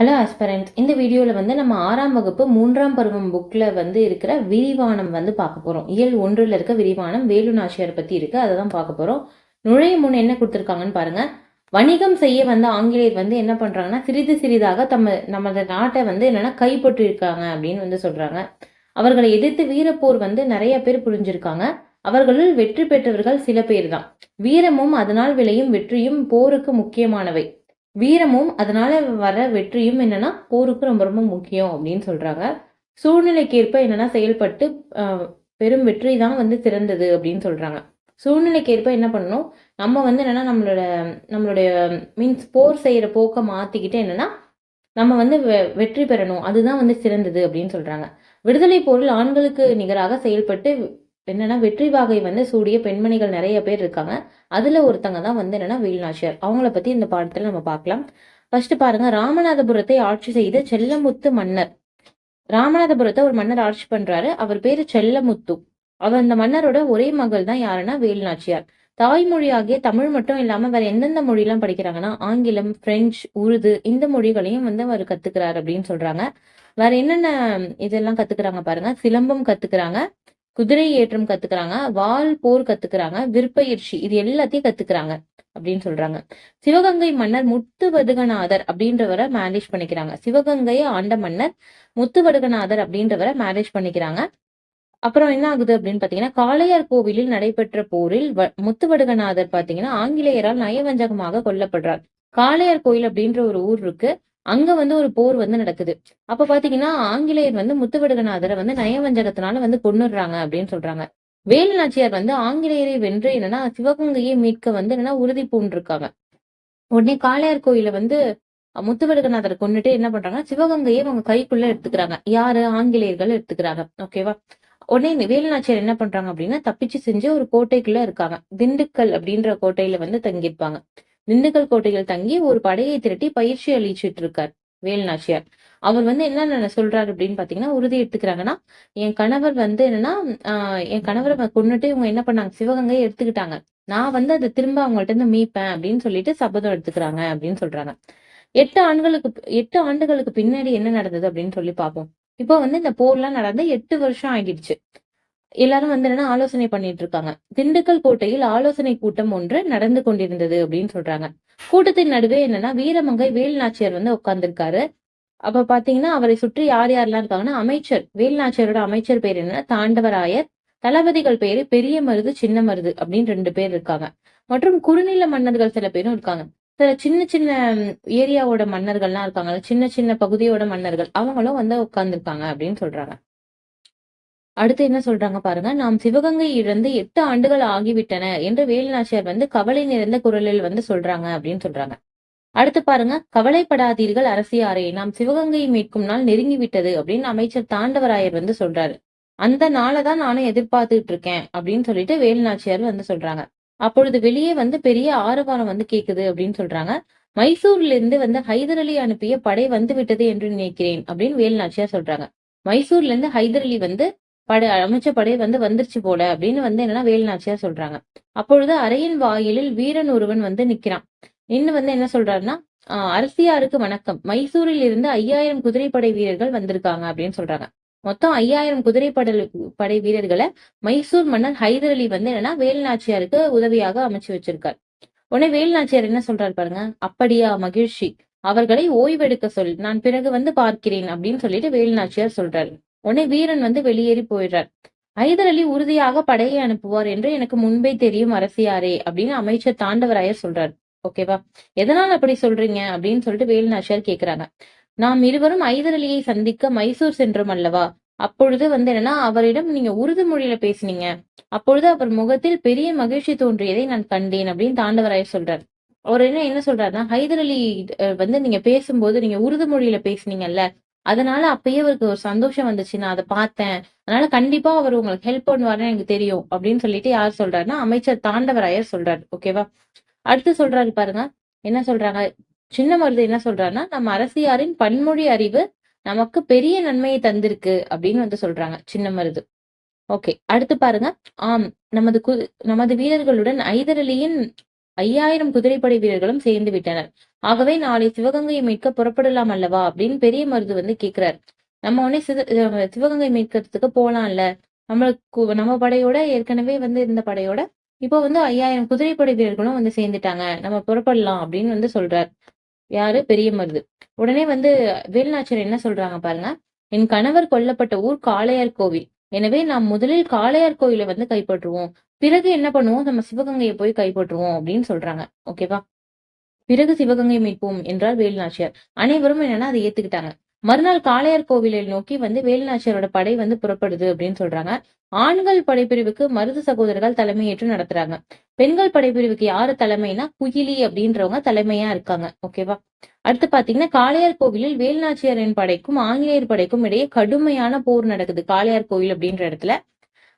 Hello ஆஸ்பரண்ட்ஸ் இந்த வீடியோவில் வந்து நம்ம ஆறாம் வகுப்பு மூன்றாம் பருவம் புக்கில் வந்து இருக்கிற விரிவானம் வந்து பார்க்க போகிறோம் இயல் ஒன்றில் இருக்க விரிவானம் வேலு நாச்சியார் பற்றி இருக்குது அதை தான் பார்க்க போகிறோம் நுழைய முன் என்ன கொடுத்துருக்காங்கன்னு பாருங்கள் வணிகம் செய்ய வந்த ஆங்கிலேயர் வந்து என்ன பண்ணுறாங்கன்னா சிறிது சிறிதாக தம்ம நமது நாட்டை வந்து என்னென்னா கைப்பற்றிருக்காங்க அப்படின்னு வந்து சொல்கிறாங்க அவர்களை எதிர்த்து வீரப்போர் வந்து நிறைய பேர் புரிஞ்சிருக்காங்க. அவர்களுள் வெற்றி பெற்றவர்கள் சில பேர் தான். வீரமும் அதனால் விளையும் வெற்றியும் போருக்கு முக்கியமானவை. வீரமும் அதனால வர வெற்றியும் என்னன்னா போருக்கு ரொம்ப ரொம்ப முக்கியம் அப்படின்னு சொல்றாங்க. சூழ்நிலைக்கேற்ப என்னன்னா செயல்பட்டு பெரும் வெற்றி தான் வந்து சிறந்தது அப்படின்னு சொல்றாங்க. சூழ்நிலைக்கேற்ப என்ன பண்ணணும்? நம்ம வந்து என்னன்னா நம்மளோட நம்மளுடைய மீன்ஸ் போர் செய்யற போக்கை மாத்திக்கிட்டு என்னன்னா நம்ம வந்து வெ- வெற்றி பெறணும். அதுதான் வந்து சிறந்தது அப்படின்னு சொல்றாங்க. விடுதலை போரில் ஆண்களுக்கு நிகராக செயல்பட்டு என்னன்னா வெற்றி வாகை வந்து சூடிய பெண்மணிகள் நிறைய பேர் இருக்காங்க. அதுல ஒருத்தங்க தான் வந்து என்னன்னா வேலுநாச்சியார் அவங்கள பத்தி இந்த பாடத்துல நம்ம பார்க்கலாம். ஃபர்ஸ்ட் பாருங்க ராமநாதபுரத்தை ஆட்சி செய்த செல்லமுத்து மன்னர். ராமநாதபுரத்தை ஒரு மன்னர் ஆட்சி பண்றாரு. அவர் பேரு செல்லமுத்து. அவர் அந்த மன்னரோட ஒரே மகள் தான் யாருன்னா வேலுநாச்சியார் தாய்மொழியாகிய தமிழ் மட்டும் இல்லாம வேற எந்தெந்த மொழியெல்லாம் படிக்கிறாங்கன்னா ஆங்கிலம் பிரெஞ்சு உருது இந்த மொழிகளையும் வந்து அவர் கத்துக்கிறாரு அப்படின்னு சொல்றாங்க. வேற என்னென்ன இதெல்லாம் கத்துக்கிறாங்க பாருங்க. சிலம்பம் கத்துக்கிறாங்க. குதிரை ஏற்றம் கத்துக்கிறாங்க வாள் போர் கத்துக்கிறாங்க விற்பயிற்சி இது எல்லாத்தையும் கத்துக்கிறாங்க அப்படின்னு சொல்றாங்க. சிவகங்கை மன்னர் முத்துவடுகநாதர் அப்படின்றவரை மேரேஜ் பண்ணிக்கிறாங்க. சிவகங்கையை ஆண்ட மன்னர் முத்துவடுகநாதர் அப்படின்றவரை மேரேஜ் பண்ணிக்கிறாங்க. அப்புறம் என்ன ஆகுது அப்படின்னு பாத்தீங்கன்னா காளையார் கோவிலில் நடைபெற்ற போரில் வ- முத்துவடுகநாதர் பாத்தீங்கன்னா ஆங்கிலேயரால் நயவஞ்சகமாக கொல்லப்படுறார். காளையார் கோயில் அப்படின்ற ஒரு ஊர் இருக்கு. அங்க வந்து ஒரு போர் வந்து நடக்குது. அப்ப பாத்தீங்கன்னா ஆங்கிலேயர் வந்து முத்துவடுகநாதரை வந்து நயவஞ்சகத்தினால வந்து கொண்டுடுறாங்க அப்படின்னு சொல்றாங்க. வேலு நாச்சியார் வந்து ஆங்கிலேயரை வென்று என்னன்னா சிவகங்கையை மீட்க வந்து என்னன்னா உறுதி பூண்டிருக்காங்க. உடனே காளையார் கோயில வந்து அஹ், முத்துவடுகநாதரை கொன்னுட்டு என்ன பண்றாங்க சிவகங்கையை அவங்க கைக்குள்ள எடுத்துக்கிறாங்க. யாரு? ஆங்கிலேயர்கள் எடுத்துக்கிறாங்க. ஓகேவா உடனே வேலுநாச்சியார் என்ன பண்றாங்க அப்படின்னா தப்பிச்சு செஞ்சு ஒரு கோட்டைக்குள்ள இருக்காங்க. திண்டுக்கல் அப்படின்ற கோட்டையில வந்து தங்கியிருப்பாங்க. திண்டுக்கல் கோட்டையில் தங்கி ஒரு படையை திரட்டி பயிற்சி அளிச்சிட்டு இருக்கார் வேல்நாச்சியார் அவர் வந்து என்ன சொல்றாரு அப்படின்னு பாத்தீங்கன்னா உறுதி எடுத்துக்கிறாங்கன்னா என் கணவர் வந்து என்னன்னா ஆஹ் என் கணவரை கொண்டுட்டு கொன்னுட்டு இவங்க என்ன பண்ணாங்க சிவகங்கையை எடுத்துக்கிட்டாங்க. நான் வந்து அதை திரும்ப அவங்கள்ட்ட இருந்து மீட்பேன் அப்படின்னு சொல்லிட்டு சபதம் எடுத்துக்கிறாங்க அப்படின்னு சொல்றாங்க. எட்டு ஆண்டுகளுக்கு எட்டு ஆண்டுகளுக்கு பின்னாடி என்ன நடந்தது அப்படின்னு சொல்லி பார்ப்போம் இப்போ வந்து இந்த போர்லாம் நடந்து எட்டு வருஷம் ஆகிடுச்சு. எல்லாரும் வந்து என்னன்னா ஆலோசனை பண்ணிட்டு இருக்காங்க. திண்டுக்கல் கோட்டையில் ஆலோசனை கூட்டம் ஒன்று நடந்து கொண்டிருந்தது அப்படின்னு சொல்றாங்க. கூட்டத்தின் நடுவே என்னன்னா வீரமங்கை வேல்நாச்சியார் வந்து உட்கார்ந்துருக்காரு. அப்ப பாத்தீங்கன்னா அவரை சுற்றி யார் யாரெல்லாம் இருக்காங்கன்னா அமைச்சர் வேல்நாச்சியாரோட அமைச்சர் பேர் என்னன்னா தாண்டவராயர் தளபதிகள் பேரு பெரிய மருது சின்ன மருது அப்படின்னு ரெண்டு பேர் இருக்காங்க. மற்றும் குறுநில மன்னர்கள் சில பேரும் இருக்காங்க. சில சின்ன சின்ன ஏரியாவோட மன்னர்கள்லாம் இருக்காங்க சின்ன சின்ன பகுதியோட மன்னர்கள் அவங்களும் வந்து உட்கார்ந்துருக்காங்க அப்படின்னு சொல்றாங்க. அடுத்து என்ன சொல்றாங்க பாருங்க நாம் சிவகங்கை இழந்து எட்டு ஆண்டுகள் ஆகிவிட்டன என்று வேலுநாச்சியார் வந்து கவலை நிறைந்த குரலில் வந்து சொல்றாங்க அப்படின்னு சொல்றாங்க. அடுத்து பாருங்க கவலைப்படாதீர்கள் அரசியாரே நாம் சிவகங்கையை மீட்கும் நாள் நெருங்கி விட்டது அப்படின்னு அமைச்சர் தாண்டவராயர் வந்து சொல்றாரு. அந்த நாளை தான் நானும் எதிர்பார்த்துட்டு இருக்கேன் அப்படின்னு சொல்லிட்டு வேலுநாச்சியார் வந்து சொல்றாங்க. அப்பொழுது வெளியே வந்து பெரிய ஆரவாரம் வந்து கேக்குது அப்படின்னு சொல்றாங்க. மைசூர்ல இருந்து வந்து ஹைதர் அலி அனுப்பிய படை வந்து விட்டது என்று நினைக்கிறேன் அப்படின்னு வேலுநாச்சியார் சொல்றாங்க. மைசூர்ல இருந்து ஹைதர் அலி வந்து படை அமைச்ச படை வந்து வந்துருச்சு போல அப்படின்னு வந்து என்னன்னா வேலுநாச்சியார் சொல்றாங்க. அப்பொழுது அறையின் வாயிலில் வீரன் ஒருவன் வந்து நிக்கிறான். இன்னும் வந்து என்ன சொல்றாருன்னா ஆஹ் அரசியாருக்கு வணக்கம். மைசூரில் இருந்து ஐயாயிரம் குதிரைப்படை வீரர்கள் வந்திருக்காங்க அப்படின்னு சொல்றாங்க. மொத்தம் ஐயாயிரம் குதிரைப்படை படை வீரர்களை மைசூர் மன்னர் ஹைதர் அலி வந்து என்னன்னா வேலுநாச்சியாருக்கு உதவியாக அமைச்சு வச்சிருக்கார். உடனே வேலுநாச்சியார் என்ன சொல்றாரு பாருங்க அப்படியா மகிழ்ச்சி. அவர்களை ஓய்வெடுக்க சொல். நான் பிறகு வந்து பார்க்கிறேன் அப்படின்னு சொல்லிட்டு வேலுநாச்சியார் சொல்றாரு. உடனே வீரன் வந்து வெளியேறி போயிடுறார். ஹைதர் அலி உறுதியாக படையை அனுப்புவார் என்று எனக்கு முன்பே தெரியும் அரசியாரே அப்படின்னு அமைச்சர் தாண்டவராயர் சொல்றாரு. ஓகேவா எதனால் அப்படி சொல்றீங்க? அப்படின்னு சொல்லிட்டு வேலுநாச்சியார் கேக்குறாங்க. நாம் இருவரும் ஹைதர் அலியை சந்திக்க மைசூர் சென்றோம் அல்லவா? அப்பொழுது வந்து என்னன்னா அவரிடம் நீங்க உருது மொழியில பேசுனீங்க. அப்பொழுது அவர் முகத்தில் பெரிய மகிழ்ச்சி தோன்றியதை நான் கண்டேன் அப்படின்னு தாண்டவராயர் சொல்றாரு. அவர் என்ன என்ன சொல்றாருன்னா ஹைதர் அலி அஹ், வந்து நீங்க பேசும்போது நீங்க உருது மொழியில பேசுனீங்கல்ல அதனால அப்பயே அவருக்கு ஒரு சந்தோஷம் வந்துச்சு. நான் அதை பார்த்தேன். அதனால கண்டிப்பா அவர் உங்களுக்கு ஹெல்ப் பண்ணுவாருன்னு எனக்கு தெரியும் அப்படின்னு சொல்லிட்டு யார் சொல்றாருன்னா அமைச்சர் தாண்டவராயர் சொல்றாரு. ஓகேவா அடுத்து சொல்றாரு பாருங்க. என்ன சொல்றாங்க? சின்ன மருது என்ன சொல்றாருன்னா நம்ம அரசியாரின் பன்மொழி அறிவு நமக்கு பெரிய நன்மையை தந்திருக்கு அப்படின்னு வந்து சொல்றாங்க சின்ன மருது. ஓகே அடுத்து பாருங்க. ஆம் நமது கு நமது வீரர்களுடன் ஐதரலியின் ஐயாயிரம் குதிரைப்படை வீரர்களும் சேர்ந்து விட்டனர். ஆகவே நாளை சிவகங்கையை மீட்க புறப்படலாம் அல்லவா? அப்படின்னு பெரிய மருது வந்து கேக்குறாரு. நம்ம உடனே சிவகங்கை மீட்கிறதுக்கு போலாம்ல. நம்மளுக்கு நம்ம படையோட ஏற்கனவே வந்து இருந்த படையோட இப்போ வந்து ஐயாயிரம் குதிரைப்படை வீரர்களும் வந்து சேர்ந்துட்டாங்க. நம்ம புறப்படலாம் அப்படின்னு வந்து சொல்றாரு. யாரு? பெரிய மருது. உடனே வந்து வேலுநாச்சர் என்ன சொல்றாங்க பாருங்க. என் கணவர் கொல்லப்பட்ட ஊர் காளையார் கோவில். எனவே நாம் முதலில் காளையார் கோயிலை வந்து கைப்பற்றுவோம். பிறகு என்ன பண்ணுவோம்? நம்ம சிவகங்கையை போய் கைப்பற்றுவோம் அப்படின்னு சொல்றாங்க. ஓகேவா பிறகு சிவகங்கை மீட்போம் என்றார் வேலுநாச்சியார். அனைவரும் என்னன்னா அதை ஏத்துக்கிட்டாங்க. மறுநாள் காளையார் கோவிலை நோக்கி வந்து வேலுநாச்சியாரோட படை வந்து புறப்படுது அப்படின்னு சொல்றாங்க. ஆண்கள் படைப்பிரிவுக்கு மருது சகோதரர்கள் தலைமையேற்று நடத்துறாங்க. பெண்கள் படைப்பிரிவுக்கு யாரு தலைமைனா குயிலி அப்படின்றவங்க தலைமையா இருக்காங்க. ஓகேவா அடுத்து பாத்தீங்கன்னா காளையார் கோவிலில் வேலுநாச்சியாரின் படைக்கும் ஆங்கிலேயர் படைக்கும் இடையே கடுமையான போர் நடக்குது காளையார் கோவில் அப்படின்ற இடத்துல.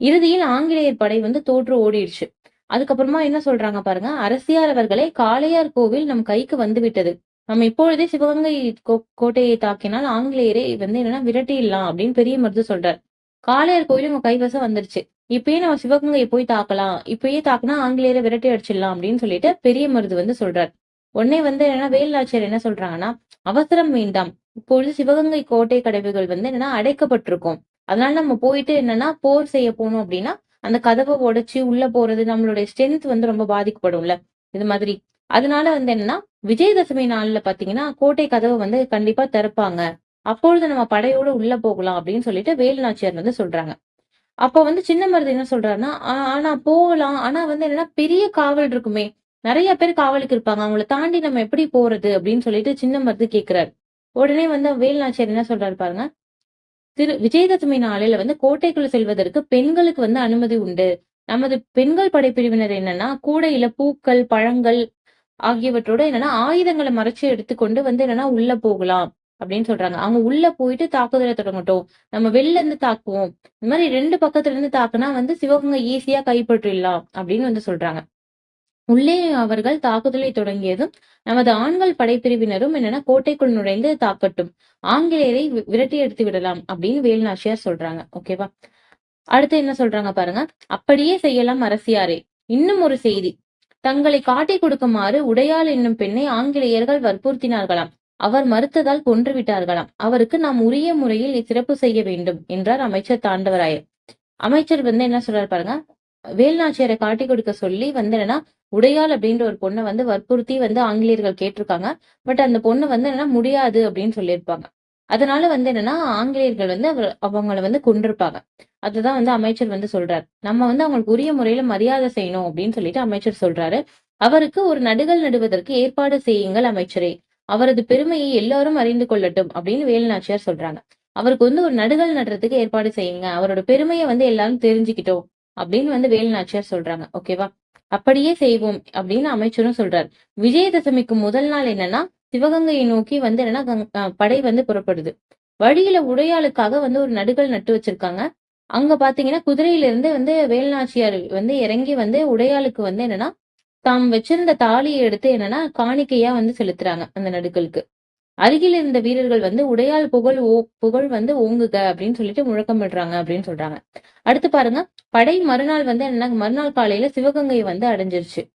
இறுதியில் ஆங்கிலேயர் படை வந்து தோற்று ஓடிடுச்சு. அதுக்கப்புறமா என்ன சொல்றாங்க பாருங்க அரசியார் அவர்களே காளையார் கோவில் நம் கைக்கு வந்து விட்டது நம்ம இப்பொழுதே சிவகங்கை கோ- கோட்டையை தாக்கினால் ஆங்கிலேயரை வந்து என்னன்னா விரட்டிடலாம் அப்படின்னு பெரிய மருது சொல்றார். காளையார் கோயில் உங்க கைவசம் வந்துருச்சு. இப்பயே நம்ம சிவகங்கையை போய் தாக்கலாம். இப்பயே தாக்கினா ஆங்கிலேயரை விரட்டி அடிச்சிடலாம் அப்படின்னு சொல்லிட்டு பெரிய மருது வந்து சொல்றார். உடனே வந்து என்னன்னா வேலாச்சியர் என்ன சொல்றாங்கன்னா அவசரம் வேண்டாம். இப்பொழுது சிவகங்கை கோட்டை கதவுகள் வந்து என்னன்னா அடைக்கப்பட்டிருக்கும். அதனால நம்ம போயிட்டு என்னன்னா போர் செய்ய போனோம் அப்படின்னா அந்த கதவை உடைச்சு உள்ள போறது நம்மளுடைய ஸ்ட்ரென்த் வந்து ரொம்ப பாதிக்கப்படும்ல. இது மாதிரி. அதனால வந்து என்னன்னா விஜயதசமி நாள்ல பாத்தீங்கன்னா கோட்டை கதவை வந்து கண்டிப்பா திறப்பாங்க. அப்பொழுது நம்ம படையோட உள்ள போகலாம் அப்படின்னு சொல்லிட்டு வேலுநாச்சியார் வந்து சொல்றாங்க. அப்ப வந்து சின்ன மருது என்ன சொல்றாருன்னா ஆனா போகலாம். ஆனா வந்து என்னன்னா பெரிய காவல் இருக்குமே. நிறைய பேர் காவலுக்கு இருப்பாங்க. அவங்கள தாண்டி நம்ம எப்படி போறது? அப்படின்னு சொல்லிட்டு சின்ன மருது கேக்குறாரு. உடனே வந்து வேலுநாச்சியார் என்ன சொல்றாரு பாருங்க. திரு விஜயதசமி நாளில வந்து கோட்டைக்குள்ள செல்வதற்கு பெண்களுக்கு வந்து அனுமதி உண்டு. நமது பெண்கள் படைப்பிரிவினர் என்னன்னா கூடையில பூக்கள் பழங்கள் ஆகியவற்றோட என்னன்னா ஆயுதங்களை மறைச்சு எடுத்துக்கொண்டு வந்து என்னன்னா உள்ள போகலாம் அப்படின்னு சொல்றாங்க. அவங்க உள்ள போயிட்டு தாக்குதலை தொடங்கட்டும். நம்ம வெளில இருந்து தாக்குவோம். இந்த மாதிரி ரெண்டு பக்கத்துல இருந்து தாக்குனா வந்து சிவகங்கை ஈஸியா கைப்பற்றிடலாம் அப்படின்னு வந்து சொல்றாங்க. உள்ளே அவர்கள் தாக்குதலை தொடங்கியதும் நமது ஆண்கள் படைப்பிரிவினரும் என்னன்னா கோட்டைக்குள் நுழைந்து தாக்கட்டும். ஆங்கிலேயரை விரட்டி எடுத்து விடலாம் அப்படின்னு வேலுநாச்சியார் சொல்றாங்க. ஓகேவா? அடுத்து என்ன சொல்றாங்க பாருங்க. அப்படியே செய்யலாம் அரசியாரே. இன்னும் ஒரு செய்தி. தங்களை காட்டிக் கொடுக்குமாறு உடையாள் என்னும் பெண்ணை ஆங்கிலேயர்கள் வற்புறுத்தினார்களாம். அவர் மறுத்ததால் கொன்று விட்டார்களாம் அவருக்கு நாம் உரிய முறையில் சிறப்பு செய்ய வேண்டும் என்றார் அமைச்சர் தாண்டவராயர். அமைச்சர் வந்து என்ன சொல்றாரு பாருங்க வேல்நாச்சியரை காட்டி கொடுக்க சொல்லி வந்து என்னன்னா உடையாள் அப்படின்ற ஒரு பொண்ணை வந்து வற்புறுத்தி வந்து ஆங்கிலேயர்கள் கேட்டிருக்காங்க. பட் அந்த பொண்ணு வந்து என்னன்னா முடியாது அப்படின்னு சொல்லியிருப்பாங்க. அதனால வந்து என்னன்னா ஆங்கிலேயர்கள் வந்து அவர் அவங்கள வந்து கொண்டிருப்பாங்க அதுதான் வந்து அமைச்சர் வந்து சொல்றாரு. நம்ம வந்து அவங்களுக்கு உரிய முறையில மரியாதை செய்யணும் அப்படின்னு சொல்லிட்டு அமைச்சர் சொல்றாரு. அவருக்கு ஒரு நடுகள் நடுவதற்கு ஏற்பாடு செய்யுங்கள் அமைச்சரே. அவரது பெருமையை எல்லாரும் அறிந்து கொள்ளட்டும் அப்படின்னு வேலுநாச்சியார் சொல்றாங்க. அவருக்கு வந்து ஒரு நடுகள் நடுறதுக்கு ஏற்பாடு செய்யுங்க. அவரோட பெருமையை வந்து எல்லாரும் தெரிஞ்சுக்கிட்டோம் அப்படின்னு வந்து வேலுநாச்சியார் சொல்றாங்க. ஓகேவா? அப்படியே செய்வோம் அப்படின்னு அமைச்சரும் சொல்றாரு. விஜயதசமிக்கு முதல் நாள் என்னன்னா சிவகங்கையை நோக்கி வந்து என்னன்னா கங்- அஹ் படை வந்து புறப்படுது. வழியில உடையாளுக்காக வந்து ஒரு நடுகள் நட்டு வச்சிருக்காங்க. அங்க பாத்தீங்கன்னா குதிரையில இருந்து வந்து வேல்நாச்சியார் வந்து இறங்கி வந்து உடையாளுக்கு வந்து என்னன்னா தாம் வச்சிருந்த தாலியை எடுத்து என்னன்னா காணிக்கையா வந்து செலுத்துறாங்க அந்த நடுகளுக்கு. அருகில் இருந்த வீரர்கள் வந்து உடையாள் புகழ் ஓ புகழ் வந்து ஓங்குக அப்படின்னு சொல்லிட்டு முழக்கம் விடுறாங்க அப்படின்னு சொல்றாங்க. அடுத்து பாருங்க படை மறுநாள் வந்து என்ன மறுநாள் காலையில சிவகங்கை வந்து அடைஞ்சிருச்சு.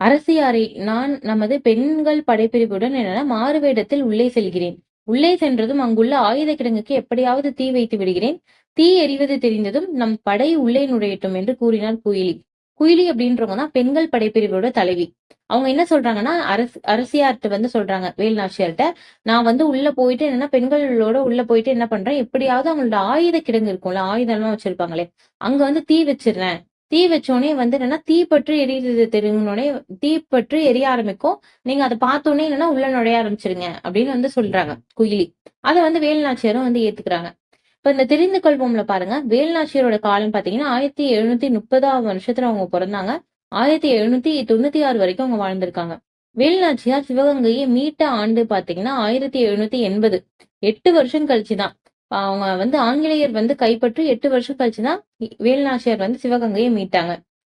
அரசியாரை நான் நமது பெண்கள் படைப்பிரிவுடன் என்னன்னா மாறுவேடத்தில் உள்ளே செல்கிறேன். உள்ளே சென்றதும் அங்குள்ள ஆயுத கிடங்குக்கு எப்படியாவது தீ வைத்து விடுகிறேன். தீ எரிவது தெரிந்ததும் நம் படை உள்ளே நுழையட்டும் என்று கூறினார் குயிலி. குயிலி அப்படின்றவங்க தான் பெண்கள் படைப்பிரிவோட தலைவி. அவங்க என்ன சொல்றாங்கன்னா அரசு அரசியார்ட்ட வந்து சொல்றாங்க வேல்நாச்சியார்ட்ட நான் வந்து உள்ள போயிட்டு என்னன்னா பெண்களோட உள்ள போயிட்டு என்ன பண்றேன்? எப்படியாவது அவங்களோட ஆயுத கிடங்கு இருக்கும்ல ஆயுதம் எல்லாம் வச்சிருப்பாங்களே அங்க வந்து தீ வச்சிடுறேன். தீ வச்சோடனே வந்து என்னன்னா தீ பற்றி எரியுது தெரியுனோடனே தீ பற்றி எரிய ஆரம்பிக்கும். நீங்க அதை பார்த்தோன்னே என்னன்னா உள்ள நுழைய ஆரம்பிச்சிருங்க அப்படின்னு வந்து சொல்றாங்க குயிலி. அதை வந்து வேலுநாச்சியாரும் வந்து ஏத்துக்கிறாங்க. இப்ப இந்த தெரிந்து கொள்வோம்ல பாருங்க வேலுநாச்சியாரோட காலம் பாத்தீங்கன்னா ஆயிரத்தி எழுநூத்தி முப்பதாம் வருஷத்துல அவங்க பிறந்தாங்க. ஆயிரத்தி எழுநூத்தி தொண்ணூத்தி ஆறு வரைக்கும் அவங்க வாழ்ந்திருக்காங்க. வேலுநாச்சியார் சிவகங்கையை மீட்ட ஆண்டு பாத்தீங்கன்னா ஆயிரத்தி எழுநூத்தி எண்பது. எட்டு வருஷம் கழிச்சுதான். அவங்க வந்து ஆங்கிலேயர் வந்து கைப்பற்றி எட்டு வருஷம் கழிச்சுதான் வேலுநாச்சியார் வந்து சிவகங்கையை மீட்டாங்க.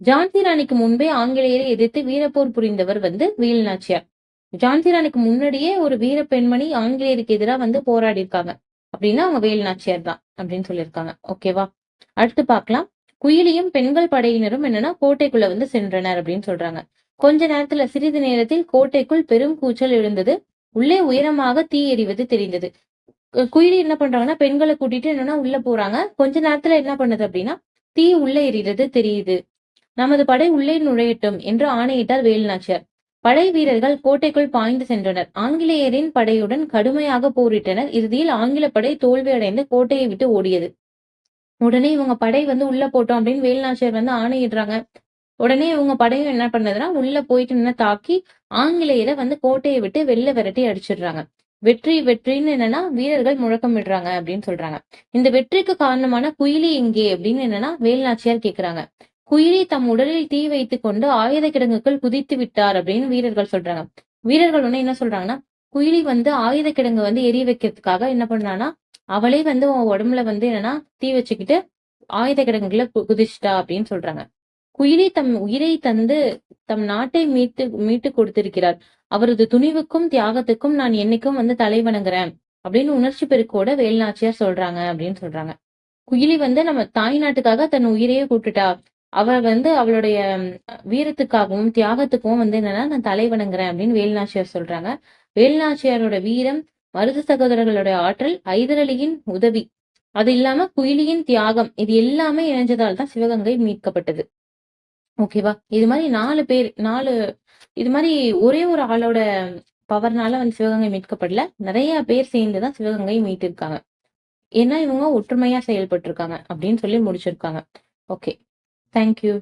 ஜான்சி ராணிக்கு முன்பே ஆங்கிலேயரை எதிர்த்து வீரப்போர் புரிந்தவர் வந்து வேலுநாச்சியார். ஜான்சி ராணிக்கு முன்னாடியே ஒரு வீர பெண்மணி ஆங்கிலேயருக்கு எதிராக வந்து போராடி இருக்காங்க அப்படின்னா அவங்க வேலுநாச்சியார் தான் அப்படின்னு சொல்லியிருக்காங்க. ஓகேவா அடுத்து பார்க்கலாம். குயிலியும் பெண்கள் படையினரும் என்னன்னா கோட்டைக்குள்ள வந்து சென்றனர் அப்படின்னு சொல்றாங்க. கொஞ்ச நேரத்துல சிறிது நேரத்தில் கோட்டைக்குள் பெரும் கூச்சல் எழுந்தது. உள்ளே உயரமாக தீ எறிவது தெரிந்தது. குயிலி என்ன பண்றாங்கன்னா பெண்களை கூட்டிட்டு என்னன்னா உள்ள போறாங்க. கொஞ்ச நேரத்துல என்ன பண்ணுது அப்படின்னா தீ உள்ளே எறிகிறது தெரியுது. நமது படை உள்ளே நுழையட்டும் என்று ஆணையிட்டார் வேலுநாச்சியார். படை வீரர்கள் கோட்டைக்குள் பாய்ந்து சென்றனர். ஆங்கிலேயரின் படையுடன் கடுமையாக போரிட்டனர். இறுதியில் ஆங்கில படை தோல்வியடைந்து கோட்டையை விட்டு ஓடியது. உடனே இவங்க படை வந்து உள்ள போட்டோம் அப்படின்னு வேலுநாச்சியார் வந்து ஆணையிடுறாங்க. உடனே இவங்க படையும் என்ன பண்ணதுன்னா உள்ள போயிட்டு நின்று தாக்கி ஆங்கிலேயரை வந்து கோட்டையை விட்டு வெளில விரட்டி அடிச்சிடுறாங்க. வெற்றி வெற்றின்னு என்னன்னா வீரர்கள் முழக்கம் விடுறாங்க அப்படின்னு சொல்றாங்க. இந்த வெற்றிக்கு காரணமான குயிலி எங்கே அப்படின்னு என்னன்னா வேல்நாச்சியார் கேக்குறாங்க. குயிலி தம் உடலில் தீ வைத்துக் கொண்டு ஆயுத கிடங்குக்குள் குதித்து விட்டார் அப்படின்னு வீரர்கள் சொல்றாங்க. வீரர்கள் ஒண்ணு என்ன சொல்றாங்கன்னா குயிலி வந்து ஆயுத கிடங்கு வந்து எரிய வைக்கிறதுக்காக என்ன பண்றான்னா அவளே வந்து உன் உடம்புல வந்து என்னன்னா தீ வச்சுக்கிட்டு ஆயுத கிடங்குல கு- குதிச்சிட்டா அப்படின்னு சொல்றாங்க. குயிலி தம் உயிரை தந்து தம் நாட்டை மீட்டு மீட்டு கொடுத்திருக்கிறார். அவரது துணிவுக்கும் தியாகத்துக்கும் நான் என்னைக்கும் வந்து தலை வணங்குறேன் அப்படின்னு உணர்ச்சி பெருக்கோட வேலுநாச்சியார் சொல்றாங்க அப்படின்னு சொல்றாங்க. குயிலி வந்து நம்ம தாய் நாட்டுக்காக தன் உயிரையே கூட்டுட்டா அவ வந்து அவளுடைய வீரத்துக்காகவும் தியாகத்துக்கும் வந்து என்னன்னா நான் தலை வணங்குறேன் அப்படின்னு வேலுநாச்சியார் சொல்றாங்க. வேலுநாச்சியாரோட வீரம் மருது சகோதரர்களுடைய ஆற்றல் ஐதரளியின் உதவி. அது இல்லாம குயிலியின் தியாகம் இது எல்லாமே இணைஞ்சதால் தான் சிவகங்கை மீட்கப்பட்டது. ஓகேவா? இது மாதிரி நாலு பேர் நாலு இது மாதிரி ஒரே ஒரு ஆளோட பவர்னால வந்து சிவகங்கை மீட்கப்படல. நிறைய பேர் சேர்ந்து தான் மீட்டிருக்காங்க. ஏன்னா இவங்க ஒற்றுமையா செயல்பட்டு இருக்காங்க அப்படின்னு சொல்லி முடிச்சிருக்காங்க. Okay thank you